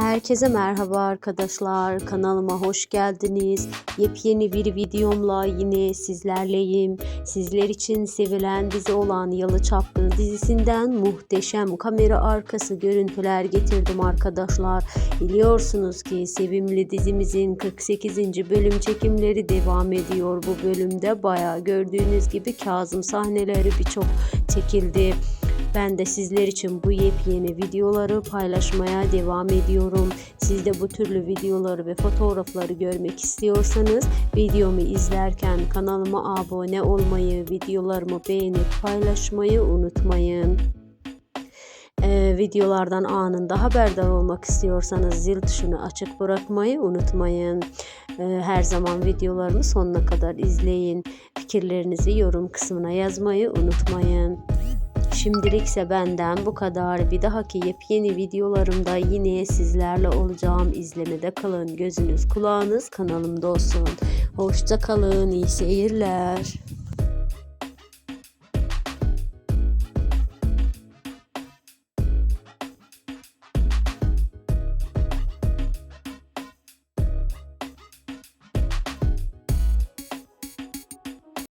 Herkese merhaba arkadaşlar. Kanalıma hoş geldiniz. Yepyeni bir videomla yine sizlerleyim. Sizler için sevilen dizi olan Yalı Çapkını dizisinden muhteşem kamera arkası görüntüler getirdim arkadaşlar. Biliyorsunuz ki sevimli dizimizin 48. bölüm çekimleri devam ediyor. Bu bölümde bayağı gördüğünüz gibi Kazım sahneleri birçok çekildi. Ben de sizler için bu yepyeni videoları paylaşmaya devam ediyorum. Siz de bu türlü videoları ve fotoğrafları görmek istiyorsanız videomu izlerken kanalıma abone olmayı, videolarımı beğenip paylaşmayı unutmayın. Ee, videolardan anında haberdar olmak istiyorsanız zil tuşunu açık bırakmayı unutmayın. Ee, her zaman videolarımı sonuna kadar izleyin. Fikirlerinizi yorum kısmına yazmayı unutmayın. Şimdilikse benden bu kadar. Bir dahaki yepyeni videolarımda yine sizlerle olacağım. İzlemede kalın. Gözünüz kulağınız kanalımda olsun. Hoşça kalın. İyi seyirler.